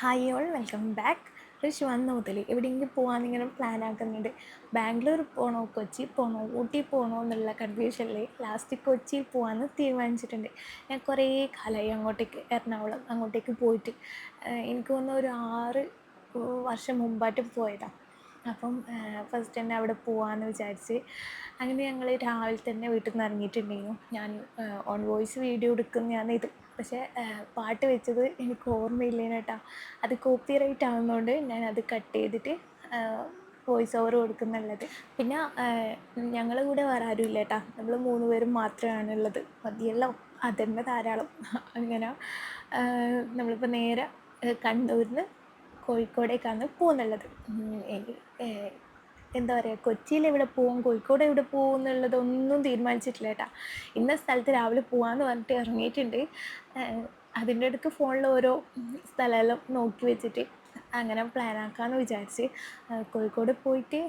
Hi all welcome back Rishi വന്ന മുതൽ എവിടെയെങ്കിലും പോകാൻ ഇങ്ങനെ പ്ലാൻ ആക്കുന്നുണ്ട്. ബാംഗ്ലൂർ പോകണോ കൊച്ചി പോകണോ ഊട്ടി പോകണോ എന്നുള്ള കൺഫ്യൂഷനിൽ ലാസ്റ്റ് കൊച്ചി പോകാമെന്ന് തീരുമാനിച്ചിട്ടുണ്ട്. ഞാൻ കുറേ കാലമായി അങ്ങോട്ടേക്ക് എറണാകുളം അങ്ങോട്ടേക്ക് പോയിട്ട്. എനിക്ക് തോന്നുന്നു ഒരു ആറ് വർഷം മുമ്പായിട്ട് പോയതാണ് അപ്പം ഫസ്റ്റ് തന്നെ അവിടെ പോകാമെന്ന് വിചാരിച്ച് അങ്ങനെ ഞങ്ങൾ രാവിലെ തന്നെ വീട്ടിൽ നിന്ന് ഇറങ്ങിയിട്ടുണ്ടായിരുന്നു ഞാൻ ഓൺ വോയിസ് വീഡിയോ എടുക്കുന്നതാണ് ഇത്. പക്ഷേ പാട്ട് വെച്ചത് എനിക്ക് ഓർമ്മയില്ലേനു കേട്ടോ. അത് കോപ്പി റൈറ്റ് ആവുന്നതുകൊണ്ട് ഞാൻ അത് കട്ട് ചെയ്തിട്ട് വോയിസ് ഓവർ കൊടുക്കുന്നുള്ളത്. പിന്നെ ഞങ്ങളെ കൂടെ വേറെ ഇല്ല കേട്ടോ. നമ്മൾ മൂന്ന് പേരും മാത്രമാണ് ഉള്ളത്. മതിയല്ലോ? അതന്നെ ധാരാളം. അങ്ങനെ നമ്മളിപ്പോൾ നേരെ കണ്ണൂരിൽ നിന്ന് കോഴിക്കോടേക്കാണ് പോകുന്നുള്ളത് എന്താ പറയുക കൊച്ചിയിൽ എവിടെ പോകും കോഴിക്കോട് എവിടെ പോകും എന്നുള്ളതൊന്നും തീരുമാനിച്ചിട്ടില്ല കേട്ടോ. ഇന്ന സ്ഥലത്ത് രാവിലെ പോകാമെന്ന് പറഞ്ഞിട്ട് ഇറങ്ങിയിട്ടുണ്ട്. അതിന്റെ അടുത്ത് ഫോണിൽ ഓരോ സ്ഥലമെല്ലാം നോക്കി വെച്ചിട്ട് അങ്ങനെ പ്ലാൻ ആക്കാമെന്ന് വിചാരിച്ച് കോഴിക്കോട് പോയിട്ട്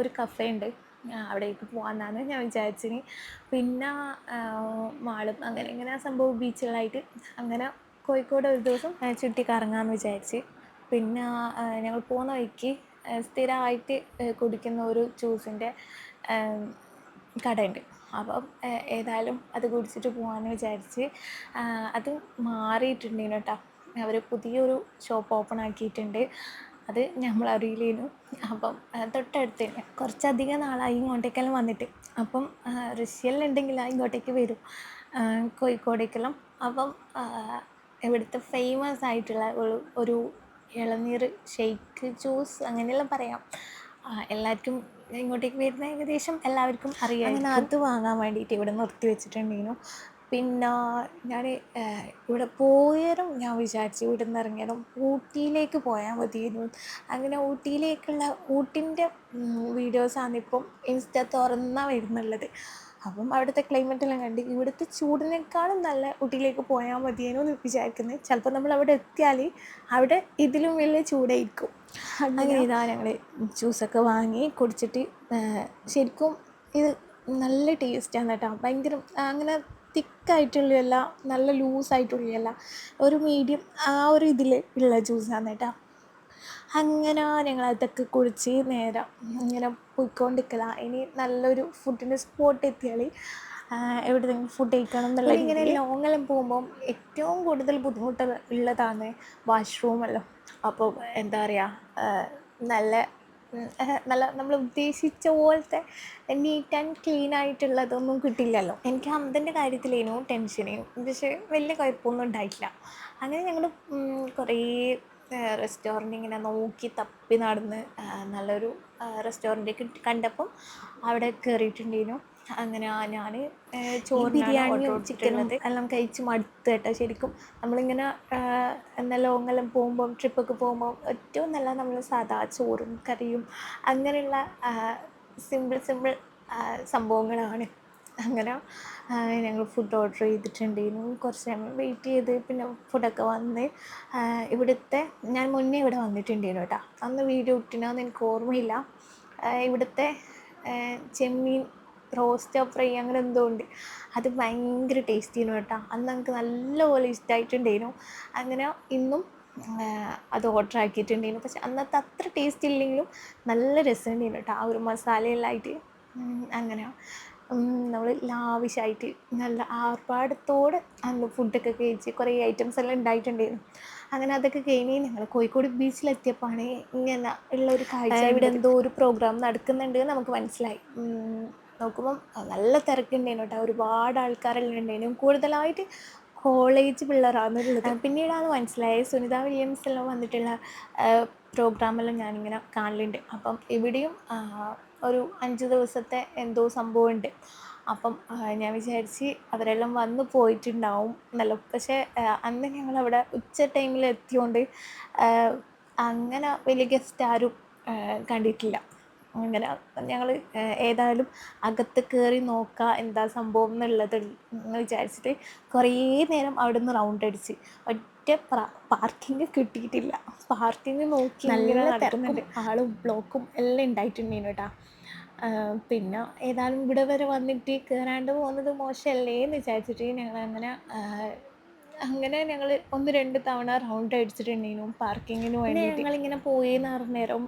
ഒരു കഫേ ഉണ്ട്. അവിടേക്ക് പോകാമെന്നാണ് ഞാൻ വിചാരിച്ചിന് പിന്നെ മാളും അങ്ങനെ ഇങ്ങനെ സംഭവം ബീച്ചുകളായിട്ട് അങ്ങനെ കോഴിക്കോട് ഒരു ദിവസം ചുറ്റി കറങ്ങാമെന്ന് വിചാരിച്ച്. പിന്നെ ഞങ്ങൾ പോകുന്ന വഴിക്ക് സ്ഥിരമായിട്ട് കുടിക്കുന്ന ഒരു ജ്യൂസിന്റെ കടയുണ്ട്. അപ്പം ഏതായാലും അത് കുടിച്ചിട്ട് പോകാമെന്ന് വിചാരിച്ച് അത് മാറിയിട്ടുണ്ടേനു കേട്ടോ അവർ പുതിയൊരു ഷോപ്പ് ഓപ്പൺ ആക്കിയിട്ടുണ്ട്. അത് നമ്മൾ അറിയില്ലേനു. അപ്പം തൊട്ടടുത്ത് കുറച്ചധികം നാളായി ഇങ്ങോട്ടേക്കെല്ലാം വന്നിട്ട്. അപ്പം റഷ്യയിലുണ്ടെങ്കിൽ ഇങ്ങോട്ടേക്ക് വരും. കോഴിക്കോടേക്കെല്ലാം. അപ്പം ഇവിടുത്തെ ഫേമസ് ആയിട്ടുള്ള ഒരു ഒരു ഇളനീർ ഷെയ്ക്ക് ജ്യൂസ് അങ്ങനെയെല്ലാം പറയാം. എല്ലാവർക്കും ഇങ്ങോട്ടേക്ക് വരുന്ന ഏകദേശം എല്ലാവർക്കും അറിയാം അങ്ങനെ അത് വാങ്ങാൻ വേണ്ടിയിട്ട് ഇവിടെ നിർത്തി വെച്ചിട്ടുണ്ടായിരുന്നു പിന്നെ ഞാൻ ഇവിടെ പോയാലും ഞാൻ വിചാരിച്ചു ഇവിടെ നിന്ന് ഇറങ്ങിയാലും ഊട്ടിയിലേക്ക് പോയാൽ മതിയായിരുന്നു അങ്ങനെ ഊട്ടിയിലേക്കുള്ള ഊട്ടിന്റെ വീഡിയോസാണ് ഇപ്പം ഇൻസ്റ്റ തുറന്നാൽ വരുന്നുള്ളത്. അപ്പം അവിടുത്തെ ക്ലൈമറ്റെല്ലാം കണ്ട് ഇവിടുത്തെ ചൂടിനേക്കാളും നല്ല ഊട്ടിയിലേക്ക് പോയാൽ മതിയേനോ എന്ന് വിചാരിക്കുന്നത് ചിലപ്പോൾ നമ്മൾ അവിടെ എത്തിയാൽ അവിടെ ഇതിലും വലിയ ചൂടായിരിക്കും. അങ്ങനെ ഇതാ ഞങ്ങൾ ജ്യൂസൊക്കെ വാങ്ങി കുടിച്ചിട്ട് ശരിക്കും ഇത് നല്ല ടേസ്റ്റാണ് കേട്ടോ ഭയങ്കര അങ്ങനെ തിക്കായിട്ടുള്ളതല്ല നല്ല ലൂസായിട്ടുള്ളതല്ല ഒരു മീഡിയം ആ ഒരു ഇതിൽ ഉള്ള ജ്യൂസാണ് കേട്ടോ അങ്ങനെ ഞങ്ങൾ അതൊക്കെ കുടിച്ച് നേരം ഇങ്ങനെ പോയിക്കൊണ്ടിരിക്കലാണ് ഇനി നല്ലൊരു ഫുഡിന്റെ സ്പോട്ട് എത്തിയാൽ എവിടെയെങ്കിലും ഫുഡ് കഴിക്കണം എന്നുള്ള ഇങ്ങനെ ലോങ്ങെല്ലാം പോകുമ്പം ഏറ്റവും കൂടുതൽ ബുദ്ധിമുട്ട് ഉള്ളതാണ് വാഷ്റൂമല്ലോ അപ്പോൾ എന്താ പറയുക നല്ല നല്ല നമ്മൾ ഉദ്ദേശിച്ച പോലത്തെ നീറ്റ് ആൻഡ് ക്ലീൻ ആയിട്ടുള്ളതൊന്നും കിട്ടില്ലല്ലോ എനിക്ക് അമ്മന്റെ കാര്യത്തിലേനു ടെൻഷനേനു പക്ഷേ വലിയ കുഴപ്പമൊന്നും ഉണ്ടായിട്ടില്ല. അങ്ങനെ ഞങ്ങൾ കുറേ റെസ്റ്റോറന്റ് ഇങ്ങനെ നോക്കി തപ്പി നടന്ന് നല്ലൊരു റെസ്റ്റോറന്റ് കണ്ടപ്പം അവിടെ കയറിയിട്ടുണ്ടായിരുന്നു അങ്ങനെ ഞാൻ ചോറ് ബിരിയാണി ചിക്കനത് എല്ലാം കഴിച്ച് മടുത്ത് കേട്ടോ ശരിക്കും. നമ്മളിങ്ങനെ എന്താ ലോങ്ങെല്ലാം പോകുമ്പം ട്രിപ്പൊക്കെ പോകുമ്പോൾ ഏറ്റവും നല്ല നമ്മൾ സാധാ ചോറും കറിയും അങ്ങനെയുള്ള സിമ്പിൾ സിമ്പിൾ സംഭവങ്ങളാണ്. അങ്ങനെ ഞങ്ങൾ ഫുഡ് ഓർഡർ ചെയ്തിട്ടുണ്ടായിരുന്നു. കുറച്ച് സമയം വെയിറ്റ് ചെയ്ത് പിന്നെ ഫുഡൊക്കെ വന്ന് ഇവിടുത്തെ ഞാൻ മുന്നേ ഇവിടെ വന്നിട്ടുണ്ടായിരുന്നു കേട്ടോ. അന്ന് വീഡിയോ ഇട്ടിനാന്ന് എനിക്ക് ഓർമ്മയില്ല. ഇവിടുത്തെ ചെമ്മീൻ റോസ്റ്റ് ഫ്രൈ അങ്ങനെ എന്തോ ഉണ്ട്. അത് ഭയങ്കര ടേസ്റ്റിയാണ് കേട്ടോ. അന്ന് നമുക്ക് നല്ലപോലെ ഇഷ്ടമായിട്ടുണ്ടായിരുന്നു അങ്ങനെ ഇന്നും അത് ഓർഡർ ആക്കിയിട്ടുണ്ടായിരുന്നു. പക്ഷെ അന്നത്തെ അത്ര ടേസ്റ്റ് ഇല്ലെങ്കിലും നല്ല രസമുണ്ടായിരുന്നു കേട്ടോ. ആ ഒരു മസാലയെല്ലാം ആയിട്ട്. അങ്ങനെ. നമ്മൾ ലാവിഷായിട്ട് നല്ല ആർഭാടത്തോടെ അന്ന് ഫുഡൊക്കെ കഴിച്ച് കുറേ ഐറ്റംസ് എല്ലാം ഉണ്ടായിട്ടുണ്ടായിരുന്നു. അങ്ങനെ അതൊക്കെ കഴിഞ്ഞ് ഞങ്ങൾ കോഴിക്കോട് ബീച്ചിലെത്തിയപ്പോഴാണ് ഇങ്ങനെ ഉള്ള ഒരു കാഴ്ച ഇവിടെ എന്തോ ഒരു പ്രോഗ്രാം നടക്കുന്നുണ്ട് നമുക്ക് മനസ്സിലായി. നോക്കുമ്പം നല്ല തിരക്കുണ്ടായിരുന്നു കേട്ടോ. ഒരുപാട് ആൾക്കാരെല്ലാം ഉണ്ടായിരുന്നു. കൂടുതലായിട്ട് കോളേജ് പിള്ളേരാണ് ഉള്ളത് പിന്നീടാണ് മനസ്സിലായത് സുനിത വില്യംസ് എല്ലാം വന്നിട്ടുള്ള പ്രോഗ്രാമെല്ലാം ഞാനിങ്ങനെ കാണലുണ്ട്. അപ്പം ഇവിടെയും ഒരു അഞ്ച് ദിവസത്തെ എന്തോ സംഭവമുണ്ട്. അപ്പം ഞാൻ വിചാരിച്ച് അവരെല്ലാം വന്ന് പോയിട്ടുണ്ടാവും. നല്ല പക്ഷേ അന്ന് ഞങ്ങളവിടെ ഉച്ച ടൈമിൽ എത്തിയോണ്ട് അങ്ങനെ വലിയ ഗസ്റ്റ് ആരും കണ്ടിട്ടില്ല. അങ്ങനെ ഞങ്ങൾ ഏതായാലും അകത്ത് കയറി നോക്കുക എന്താ സംഭവം എന്നുള്ളത് എന്ന് വിചാരിച്ചിട്ട് കുറേ നേരം അവിടെ നിന്ന് റൗണ്ട് അടിച്ച്. ഒറ്റ പാർക്കിംഗ് കിട്ടിയിട്ടില്ല. പാർക്കിംഗ് നോക്കി നല്ല നടക്കുന്നുണ്ട്. ആളും ബ്ലോക്കും എല്ലാം ഉണ്ടായിട്ടുണ്ടേനു കേട്ടോ. പിന്നെ ഏതായാലും ഇവിടെ വരെ വന്നിട്ട് കയറാണ്ട് പോകുന്നത് മോശമല്ലേ എന്ന് വിചാരിച്ചിട്ട് ഞങ്ങൾ അങ്ങനെ അങ്ങനെ ഞങ്ങൾ ഒന്ന് രണ്ട് തവണ റൗണ്ട് അടിച്ചിട്ടുണ്ടേനു പാർക്കിങ്ങിന് വേണ്ടി ഞങ്ങൾ ഇങ്ങനെ പോയി നേരം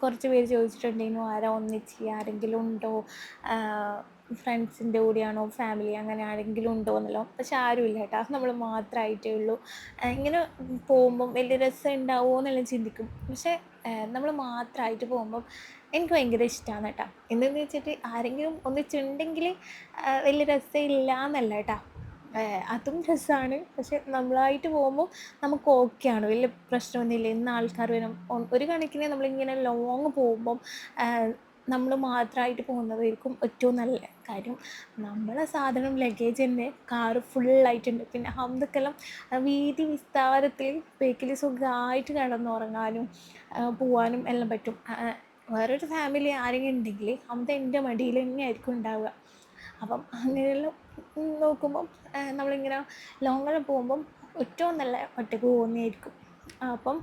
കുറച്ച് പേര് ചോദിച്ചിട്ടുണ്ടേനു ആരാ ഒന്നിച്ച് ആരെങ്കിലും ഉണ്ടോ? ഫ്രണ്ട്സിന്റെ കൂടെയാണോ ഫാമിലി അങ്ങനെ ആരെങ്കിലും ഉണ്ടോ എന്നല്ലോ. പക്ഷെ ആരുമില്ല കേട്ടോ. നമ്മൾ മാത്രമായിട്ടേ ഉള്ളൂ. ഇങ്ങനെ പോകുമ്പം വലിയ രസം ഉണ്ടാവുമോ എന്നെല്ലാം ചിന്തിക്കും. പക്ഷേ നമ്മൾ മാത്രമായിട്ട് പോകുമ്പം എനിക്ക് ഭയങ്കര ഇഷ്ടമാണ് കേട്ടോ. എന്തെന്ന് വെച്ചിട്ട് ആരെങ്കിലും ഒന്നിച്ചുണ്ടെങ്കിൽ വലിയ രസമില്ല എന്നല്ല കേട്ടോ. അതും രസമാണ്. പക്ഷെ നമ്മളായിട്ട് പോകുമ്പോൾ നമുക്ക് ഓക്കെയാണ് വലിയ പ്രശ്നമൊന്നുമില്ല. ഇന്ന് ആൾക്കാർ വരും. ഒരു കണക്കിന് നമ്മളിങ്ങനെ ലോങ് പോകുമ്പം നമ്മൾ മാത്രമായിട്ട് പോകുന്നതായിരിക്കും ഏറ്റവും നല്ല കാര്യം. നമ്മളെ സാധനം ലഗേജ് തന്നെ കാറ് ഫുള്ളായിട്ടുണ്ട് പിന്നെ ഹംദക്കെല്ലാം വീതി വിസ്താരത്തിൽ ബേക്കിൽ സുഖമായിട്ട് കിടന്നുറങ്ങാനും പോവാനും എല്ലാം പറ്റും. വേറൊരു ഫാമിലി ആരെങ്കിലും ഉണ്ടെങ്കിൽ ഹംദ എന്റെ മടിയിൽ തന്നെയായിരിക്കും ഉണ്ടാവുക. അപ്പം അങ്ങനെയെല്ലാം നോക്കുമ്പം നമ്മളിങ്ങനെ ലോങ്ങെല്ലാം പോകുമ്പം ഏറ്റവും നല്ല ഒറ്റയ്ക്ക് പോകുന്നതായിരിക്കും. അപ്പം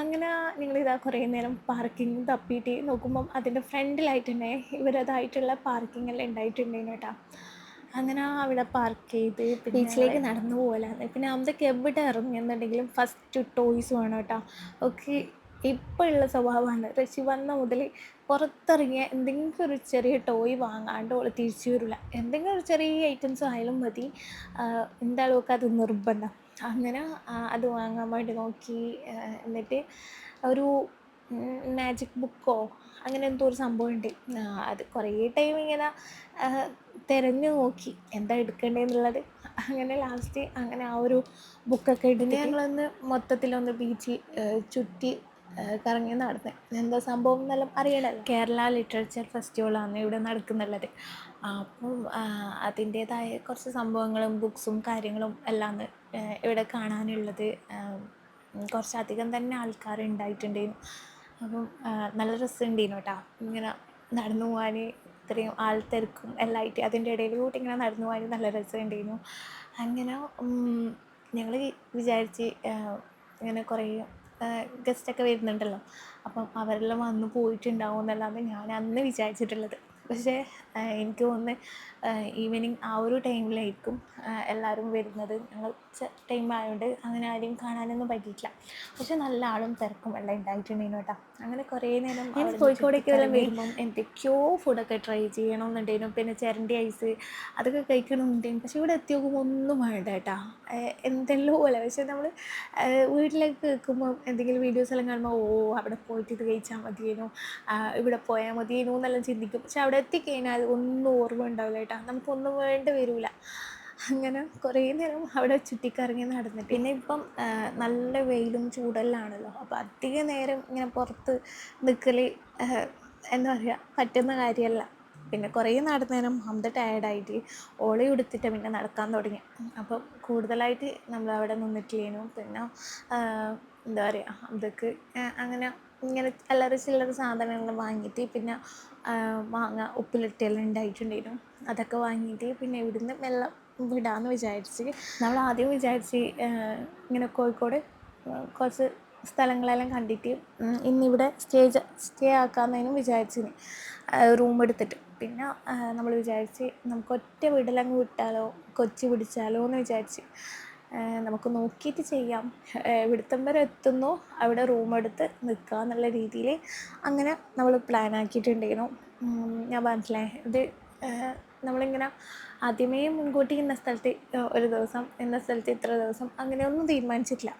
അങ്ങനെ ഞങ്ങളിതാ കുറേ നേരം പാർക്കിംഗ് തപ്പിയിട്ട് നോക്കുമ്പം അതിന്റെ ഫ്രണ്ടിലായിട്ട് തന്നെ ഇവരതായിട്ടുള്ള പാർക്കിംഗ് എല്ലാം ഉണ്ടായിട്ടുണ്ടായിരുന്നു കേട്ടോ. അങ്ങനെ അവിടെ പാർക്ക് ചെയ്ത് ബീച്ചിലേക്ക് നടന്നു പോകലാന്ന് പിന്നെ അമ്മയ്ക്ക് എവിടെ ഇറങ്ങിയെന്നുണ്ടെങ്കിലും ഫസ്റ്റ് ടോയ്സ് വേണം കേട്ടോ. ഓക്കെ ഇപ്പോൾ ഉള്ള സ്വഭാവമാണ് റഷി വന്ന മുതൽ പുറത്തിറങ്ങിയ എന്തെങ്കിലും ഒരു ചെറിയ ടോയ് വാങ്ങാണ്ട് ഓൾ തിരിച്ചു വരില്ല എന്തെങ്കിലും ഒരു ചെറിയ ഐറ്റംസ് ആയാലും മതി. എന്തായാലും ഒക്കെ അത് നിർബന്ധം. അങ്ങനെ അത് വാങ്ങാൻ വേണ്ടി നോക്കി എന്നിട്ട് ഒരു മാജിക് ബുക്കോ അങ്ങനെ എന്തോ ഒരു സംഭവം ഉണ്ട് അത് കുറേ ടൈം ഇങ്ങനെ തിരഞ്ഞു നോക്കി എന്താ എടുക്കേണ്ടതെന്നുള്ളത് അങ്ങനെ ലാസ്റ്റ് അങ്ങനെ ആ ഒരു ബുക്കൊക്കെ എടുത്ത് ഞങ്ങളൊന്ന് മൊത്തത്തിലൊന്ന് ബീച്ചിൽ ചുറ്റി കറങ്ങി നടന്നത് എന്താ സംഭവം എന്നെല്ലാം അറിയണല്ലോ. കേരള ലിറ്ററേച്ചർ ഫെസ്റ്റിവലാണ് ഇവിടെ നടക്കുന്നുള്ളത് അപ്പം അതിന്റേതായ കുറച്ച് സംഭവങ്ങളും ബുക്സും കാര്യങ്ങളും എല്ലാം ഇവിടെ കാണാനുള്ളത് കുറച്ചധികം തന്നെ ആൾക്കാർ ഉണ്ടായിട്ടുണ്ടായിരുന്നു അപ്പം നല്ല രസമുണ്ടായിരുന്നു കേട്ടോ ഇങ്ങനെ നടന്നു പോകാൻ ഇത്രയും ആൾ തിരക്കും എല്ലാം ആയിട്ട് അതിന്റെ ഇടയിലൂടെ ഇങ്ങനെ നടന്നു പോകാൻ നല്ല രസമുണ്ടായിരുന്നു അങ്ങനെ ഞങ്ങൾ വിചാരിച്ച് ഇങ്ങനെ കുറേ ഗസ്റ്റൊക്കെ വരുന്നുണ്ടല്ലോ. അപ്പം അവരെല്ലാം വന്ന് പോയിട്ടുണ്ടാവും എന്നല്ലാതെ ഞാൻ അന്ന് വിചാരിച്ചിട്ടുള്ളത്. പക്ഷേ എനിക്ക് തോന്നുന്നത് ഈവനിങ് ആ ഒരു ടൈമിലായിരിക്കും എല്ലാവരും വരുന്നത്. ഞങ്ങൾ ഉച്ച ടൈം ആയതുകൊണ്ട് അങ്ങനെ ആരെയും കാണാനൊന്നും പറ്റിയിട്ടില്ല. പക്ഷെ നല്ല ആളും തിരക്കും എല്ലാം ഉണ്ടായിട്ടുണ്ടായിരുന്നു കേട്ടോ. അങ്ങനെ കുറേ നേരം കോഴിക്കോടേക്ക് എല്ലാം വരുമ്പം എന്തൊക്കെയോ ഫുഡൊക്കെ ട്രൈ ചെയ്യണമെന്നുണ്ടായിരുന്നു പിന്നെ ചിരണ്ടി ഐസ് അതൊക്കെ കഴിക്കണമെന്നുണ്ടായിരുന്നു പക്ഷെ ഇവിടെ എത്തി നോക്കുമ്പോൾ ഒന്നും വേണ്ട കേട്ടോ. എന്തെല്ലോ പോലെ. പക്ഷെ നമ്മൾ വീട്ടിലേക്ക് കേൾക്കുമ്പോൾ എന്തെങ്കിലും വീഡിയോസ് എല്ലാം കാണുമ്പോൾ ഓ അവിടെ പോയിട്ട് ഇത് കഴിച്ചാൽ മതിയേനു ഇവിടെ പോയാൽ മതിയേനു എന്നെല്ലാം ചിന്തിക്കും. പക്ഷെ അവിടെ എത്തിക്കഴിഞ്ഞാൽ ഒന്നും ഓർമ്മ ഉണ്ടാവില്ല കേട്ടോ. നമുക്കൊന്നും വേണ്ടി വരില്ല അങ്ങനെ കുറേ നേരം അവിടെ ചുറ്റിക്കറങ്ങി നടന്നിട്ട് പിന്നെ ഇപ്പം നല്ല വെയിലും ചൂടെല്ലാമാണല്ലോ അപ്പോൾ അധിക നേരം ഇങ്ങനെ പുറത്ത് നിൽക്കൽ എന്താ പറയുക പറ്റുന്ന കാര്യമല്ല പിന്നെ കുറേ നടന്നേരം ഹംദ ടയർഡായിട്ട് ഓളി ഉടുത്തിട്ട് പിന്നെ നടക്കാൻ തുടങ്ങി. അപ്പം കൂടുതലായിട്ട് നമ്മൾ അവിടെ നിന്നിട്ടില്ലേനു. പിന്നെ എന്താ പറയുക ഹംദക്ക് അങ്ങനെ ഇങ്ങനെ അല്ലറ ചില്ലറ സാധനങ്ങൾ വാങ്ങിയിട്ട് പിന്നെ മാങ്ങ ഉപ്പിലിട്ടെല്ലാം ഉണ്ടായിട്ടുണ്ടായിരുന്നു. അതൊക്കെ വാങ്ങിയിട്ട് പിന്നെ ഇവിടുന്ന് മെല്ലെ വിടാമെന്ന് വിചാരിച്ച് നമ്മൾ ആദ്യം വിചാരിച്ച് ഇങ്ങനെ കോഴിക്കോട് കുറച്ച് സ്ഥലങ്ങളെല്ലാം കണ്ടിട്ട് ഇന്നിവിടെ സ്റ്റേ സ്റ്റേ ആക്കാമെന്നതിനും വിചാരിച്ചിന്. റൂം എടുത്തിട്ട്. പിന്നെ നമ്മൾ വിചാരിച്ച് നമുക്ക് ഒറ്റ വീട്ടിലങ്ങ് വിട്ടാലോ കൊച്ചി പിടിച്ചാലോ എന്ന് വിചാരിച്ച്. നമുക്ക് നോക്കിയിട്ട് ചെയ്യാം. എവിടത്തം വരെ എത്തുന്നു. അവിടെ റൂം എടുത്ത് നിൽക്കുക എന്നുള്ള രീതിയിൽ അങ്ങനെ നമ്മൾ പ്ലാൻ ആക്കിയിട്ടുണ്ടായിരുന്നു. ഞാൻ പറഞ്ഞില്ലേ ഇത് നമ്മളിങ്ങനെ ആദ്യമേ മുൻകൂട്ടി ഇന്ന സ്ഥലത്ത് ഒരു ദിവസം ഇന്ന സ്ഥലത്ത് ഇത്ര ദിവസം അങ്ങനെയൊന്നും തീരുമാനിച്ചിട്ടില്ല.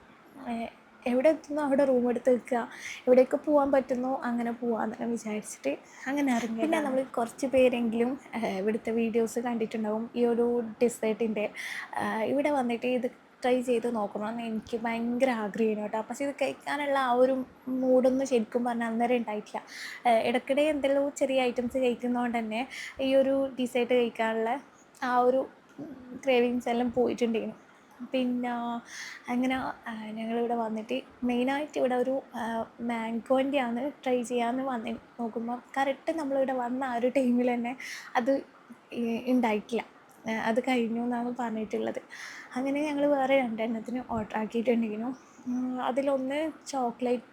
എവിടെ എത്തുന്നു? അവിടെ റൂം എടുത്ത് നിൽക്കുക എവിടെയൊക്കെ പോകാൻ പറ്റുന്നു? അങ്ങനെ പോകാമെന്നൊക്കെ വിചാരിച്ചിട്ട് അങ്ങനെ ഇറങ്ങി പിന്നെ നമ്മൾ കുറച്ച് പേരെങ്കിലും ഇവിടുത്തെ വീഡിയോസ് കണ്ടിട്ടുണ്ടാവും. ഈ ഒരു ഡെസേർട്ടിന്റെ ഇവിടെ വന്നിട്ട് ഇത് ട്രൈ ചെയ്ത് നോക്കണമെന്ന് എനിക്ക് ഭയങ്കര ആഗ്രഹമാണ് കേട്ടോ. പക്ഷേ ഇത് കഴിക്കാനുള്ള ആ ഒരു മൂഡൊന്നും ശരിക്കും പറഞ്ഞാൽ അന്നേരം ഉണ്ടായിട്ടില്ല. ഇടയ്ക്കിടെ എന്തെല്ലോ ചെറിയ ഐറ്റംസ് കഴിക്കുന്നതുകൊണ്ട് തന്നെ ഈ ഒരു ഡിസേർട്ട് കഴിക്കാനുള്ള ആ ഒരു ക്രേവിങ്സ് എല്ലാം പോയിട്ടുണ്ടായിരുന്നു. പിന്നെ അങ്ങനെ ഞങ്ങളിവിടെ വന്നിട്ട് മെയിനായിട്ട് ഇവിടെ ഒരു മാംഗോന്റെയാണ് ട്രൈ ചെയ്യാമെന്ന് വന്ന് നോക്കുമ്പോൾ കറക്റ്റ് നമ്മളിവിടെ വന്ന ആ ഒരു ടൈമിൽ തന്നെ അത് ഉണ്ടായിട്ടില്ല. അത് കഴിഞ്ഞു എന്നാണ് പറഞ്ഞിട്ടുള്ളത്. അങ്ങനെ ഞങ്ങൾ വേറെ രണ്ടെണ്ണത്തിന് ഓർഡർ ആക്കിയിട്ടുണ്ടെങ്കിലും അതിലൊന്ന് ചോക്ലേറ്റ്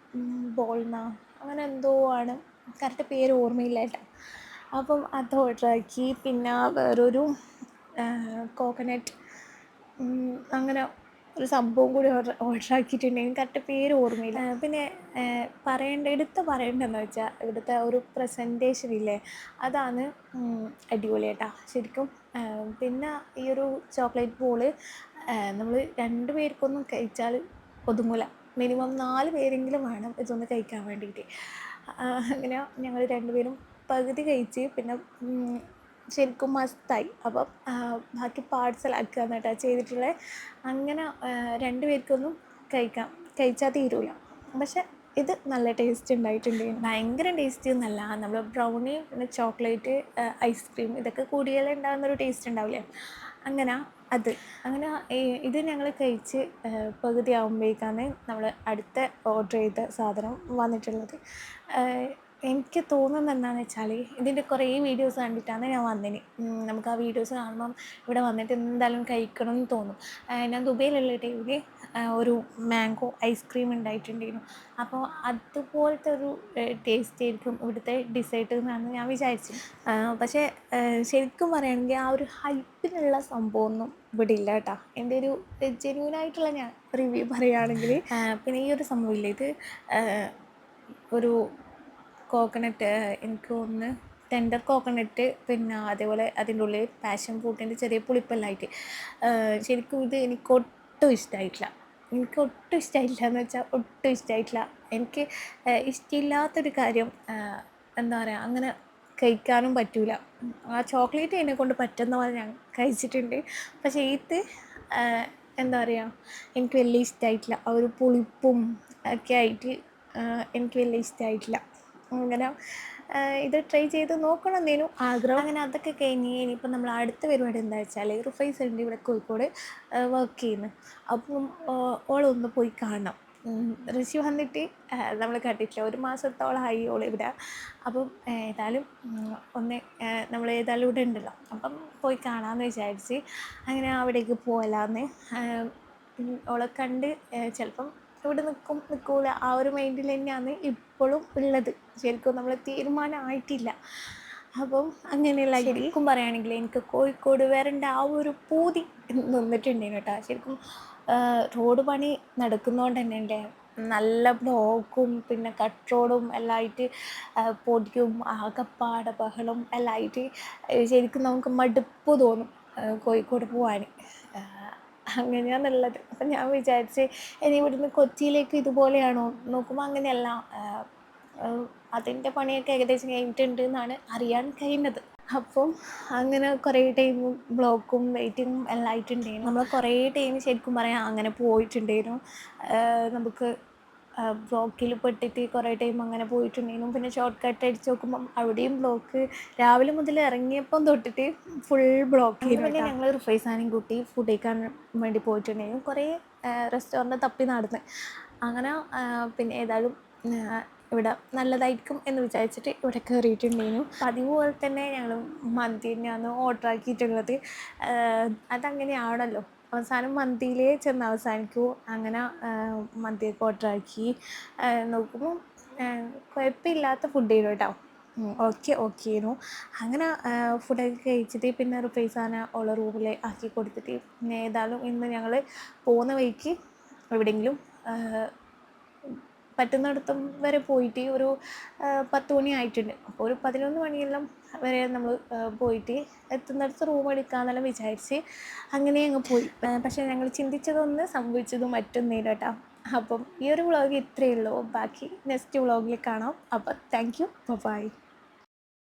ബോൾന അങ്ങനെ എന്തോ ആണ്. കറക്റ്റ് പേര് ഓർമ്മയില്ല കേട്ടോ. അപ്പം അത് ഓർഡർ ആക്കി. പിന്നെ വേറൊരു കോക്കനട്ട് അങ്ങനെ ഒരു സംഭവം കൂടി ഓർഡർ ആക്കിയിട്ടുണ്ടെങ്കിൽ കറക്റ്റ് പേര് ഓർമ്മയില്ല. പിന്നെ പറയേണ്ട എടുത്ത് പറയേണ്ടതെന്ന് വെച്ചാൽ ഇവിടുത്തെ ഒരു പ്രസന്റേഷൻ ഇല്ലേ അതാണ് അടിപൊളിയേട്ടാ ശരിക്കും പിന്നെ ഈ ഒരു ചോക്ലേറ്റ് ബോൾ നമ്മൾ രണ്ട് പേർക്കൊന്നും കഴിച്ചാൽ ഒതുങ്ങൂല. മിനിമം നാല് പേരെങ്കിലും വേണം ഇതൊന്ന് കഴിക്കാൻ വേണ്ടിയിട്ട്. അങ്ങനെ ഞങ്ങൾ രണ്ടുപേരും പകുതി കഴിച്ച് പിന്നെ ശരിക്കും മസ്തായി. അപ്പം ബാക്കി പാർസൽ ആക്കുക എന്നിട്ടാണ് ചെയ്തിട്ടുള്ളത് അങ്ങനെ രണ്ട് പേർക്കൊന്നും കഴിക്കാം കഴിച്ചാൽ തീരൂല. പക്ഷെ ഇത് നല്ല ടേസ്റ്റ് ഉണ്ടായിട്ടുണ്ട്. ഭയങ്കര ടേസ്റ്റ് ഒന്നല്ല നമ്മൾ ബ്രൗണി പിന്നെ ചോക്ലേറ്റ് ഐസ്ക്രീം ഇതൊക്കെ കൂടിയാൽ ഉണ്ടാകുന്ന ഒരു ടേസ്റ്റ് ഉണ്ടാവില്ലേ അങ്ങനെ അത്. അങ്ങനെ ഇത് ഞങ്ങൾ കഴിച്ച് പകുതി ആകുമ്പോഴേക്കാണ് നമ്മൾ അടുത്ത ഓർഡർ ചെയ്ത സാധനം വന്നിട്ടുള്ളത്. എനിക്ക് തോന്നുന്നത് എന്താണെന്ന് വെച്ചാൽ ഇതിന്റെ കുറേ വീഡിയോസ് കണ്ടിട്ടാണ് ഞാൻ വന്നതിന് നമുക്ക് ആ വീഡിയോസ് കാണുമ്പം ഇവിടെ വന്നിട്ട് എന്തായാലും കഴിക്കണം എന്ന് തോന്നും. ഞാൻ ദുബൈയിലുള്ള ടൈമിൽ ഒരു മാംഗോ ഐസ്ക്രീം ഉണ്ടായിട്ടുണ്ടായിരുന്നു. അപ്പോൾ അതുപോലത്തെ ഒരു ടേസ്റ്റ് ആയിരിക്കും ഇവിടുത്തെ ഡിസേർട്ട് എന്നാണ് ഞാൻ വിചാരിച്ചത്. പക്ഷേ ശരിക്കും പറയുകയാണെങ്കിൽ ആ ഒരു ഹൈപ്പിനുള്ള സംഭവമൊന്നും ഇവിടെ ഇല്ല കേട്ടോ. എന്റെ ഒരു ജെന്യൂനായിട്ടുള്ള ഞാൻ റിവ്യൂ പറയുകയാണെങ്കിൽ പിന്നെ ഈ ഒരു സംഭവമില്ല ഇത് ഒരു കോക്കനട്ട് എനിക്ക് തോന്നുന്നു ടെൻഡർ കോക്കനട്ട് പിന്നെ അതേപോലെ അതിന്റെ ഉള്ളിൽ പാഷൻ ഫ്രൂട്ടിന്റെ ചെറിയ പുളിപ്പെല്ലാമായിട്ട് ശരിക്കും ഇത് എനിക്ക് ഒട്ടും ഇഷ്ടമായിട്ടില്ല എനിക്ക് ഒട്ടും ഇഷ്ടമായിട്ടില്ല എന്ന് വെച്ചാൽ ഒട്ടും ഇഷ്ടമായിട്ടില്ല എനിക്ക് ഇഷ്ടമില്ലാത്തൊരു കാര്യം എന്താ പറയുക അങ്ങനെ കഴിക്കാനും പറ്റൂല. ആ ചോക്ലേറ്റ് എന്നെ കൊണ്ട് പറ്റുന്ന പോലെ ഞാൻ കഴിച്ചിട്ടുണ്ട്. പക്ഷേ ഇത് എന്താ പറയുക എനിക്ക് വലിയ ഇഷ്ടമായിട്ടില്ല ആ ഒരു പുളിപ്പും ഒക്കെ ആയിട്ട് എനിക്ക് വലിയ ഇഷ്ടമായിട്ടില്ല അങ്ങനെ ഇത് ട്രൈ ചെയ്ത് നോക്കണം എന്തേലും ആഗ്രഹം. അങ്ങനെ അതൊക്കെ കഴിഞ്ഞ് ഇനിയിപ്പോൾ നമ്മൾ അടുത്ത പരിപാടി എന്താ വെച്ചാൽ റുഫൈസ് ഉണ്ട് ഇവിടെ കോഴിക്കോട് വർക്ക് ചെയ്യുന്നു. അപ്പം ഓളൊന്ന് പോയി കാണണം. ഋഷി വന്നിട്ട് നമ്മൾ കണ്ടിട്ടില്ല ഒരു മാസത്തോളമായി ഓൾ ഇവിടെ. അപ്പം ഏതായാലും ഒന്ന് നമ്മൾ ഏതായാലും ഇവിടെ ഉണ്ടല്ലോ. അപ്പം പോയി കാണാമെന്ന് വിചാരിച്ച് അങ്ങനെ അവിടേക്ക് പോകലാന്ന് ഓളെ കണ്ട് ചിലപ്പം ഇവിടെ നിൽക്കും നിൽക്കൂല ആ ഒരു മൈൻഡിൽ തന്നെയാണ് ഇപ്പോഴും ഉള്ളത്. ശരിക്കും നമ്മൾ തീരുമാനമായിട്ടില്ല. അപ്പം അങ്ങനെയുള്ള ശരിക്കും പറയുകയാണെങ്കിൽ എനിക്ക് കോഴിക്കോട് വരേണ്ട ആ ഒരു പൂതി നിന്നിട്ടുണ്ടേനു കേട്ടോ. ശരിക്കും റോഡ് പണി നടക്കുന്നതുകൊണ്ട് തന്നെ എന്റെ നല്ല ബ്ലോക്കും പിന്നെ കട്ട് റോഡും എല്ലാം ആയിട്ട് പൊടിയും ആകപ്പാട ബഹളം എല്ലാം ആയിട്ട് ശരിക്കും നമുക്ക് മടുപ്പ് തോന്നും കോഴിക്കോട് പോകാൻ അങ്ങനെയാണുള്ളത്. അപ്പം ഞാൻ വിചാരിച്ച് ഇനി ഇവിടുന്ന് കൊച്ചിയിലേക്ക് ഇതുപോലെയാണോ നോക്കുമ്പോൾ അങ്ങനെയല്ല. അതിന്റെ പണിയൊക്കെ ഏകദേശം കഴിഞ്ഞിട്ടുണ്ട് എന്നാണ് അറിയാൻ കഴിഞ്ഞത്. അപ്പം അങ്ങനെ കുറേ ടൈം ബ്ലോക്കും വെയിറ്റിങ്ങും എല്ലാം ആയിട്ടുണ്ടായിരുന്നു നമ്മൾ കുറേ ടൈം ശരിക്കും പറയാം അങ്ങനെ പോയിട്ടുണ്ടായിരുന്നു നമുക്ക് ബ്ലോക്കിൽ പെട്ടിട്ട് കുറേ ടൈം അങ്ങനെ പോയിട്ടുണ്ടായിരുന്നു പിന്നെ ഷോർട്ട് കട്ട് അടിച്ച് നോക്കുമ്പം അവിടെയും ബ്ലോക്ക് രാവിലെ മുതൽ ഇറങ്ങിയപ്പം തൊട്ടിട്ട് ഫുൾ ബ്ലോക്ക് പിന്നെ ഞങ്ങൾ റിഫൈസാനും കൂട്ടി ഫുഡ് കഴിക്കാൻ വേണ്ടി പോയിട്ടുണ്ടായിരുന്നു കുറേ റെസ്റ്റോറന്റ് തപ്പി നടന്ന്. അങ്ങനെ പിന്നെ ഏതായാലും ഇവിടെ നല്ലതായിരിക്കും എന്ന് വിചാരിച്ചിട്ട് ഇവിടെ കയറിയിട്ടുണ്ടായിരുന്നു പതിവ് പോലെ തന്നെ ഞങ്ങൾ മന്തി തന്നെയാണ് ഓർഡർ ആക്കിയിട്ടുള്ളത് അതങ്ങനെയാണല്ലോ. അവസാനം മന്തിയിലേ ചെന്ന് അവസാനിക്കൂ. അങ്ങനെ മന്തിയൊക്കെ ഓർഡർ ആക്കി നോക്കുമ്പോൾ കുഴപ്പമില്ലാത്ത ഫുഡ് ആയിരുന്നു കേട്ടോ. ഓക്കെ ഓക്കെ ആയിരുന്നു. അങ്ങനെ ഫുഡൊക്കെ കഴിച്ചിട്ട് പിന്നെ റിഫൈസാന ഉള്ള റൂമിൽ ആക്കി കൊടുത്തിട്ട് പിന്നെ ഏതായാലും ഇന്ന് ഞങ്ങൾ പോകുന്ന വഴിക്ക് എവിടെയെങ്കിലും പറ്റുന്നിടത്തും വരെ പോയിട്ട് ഒരു പത്ത് മണി ആയിട്ടുണ്ട്. അപ്പോൾ ഒരു പതിനൊന്ന് മണിയെല്ലാം വരെ നമ്മൾ പോയിട്ട് എത്തുന്നിടത്ത് റൂം എടുക്കാമെന്നെല്ലാം വിചാരിച്ച് അങ്ങനെ അങ്ങ് പോയി. പക്ഷേ ഞങ്ങൾ ചിന്തിച്ചതൊന്ന് സംഭവിച്ചതും മറ്റൊന്നേലും കേട്ടോ. അപ്പം ഈ ഒരു വ്ളോഗ് ഇത്രയേ ഉള്ളൂ. ബാക്കി നെക്സ്റ്റ് വ്ളോഗിൽ കാണാം. അപ്പം താങ്ക് യു ബൈ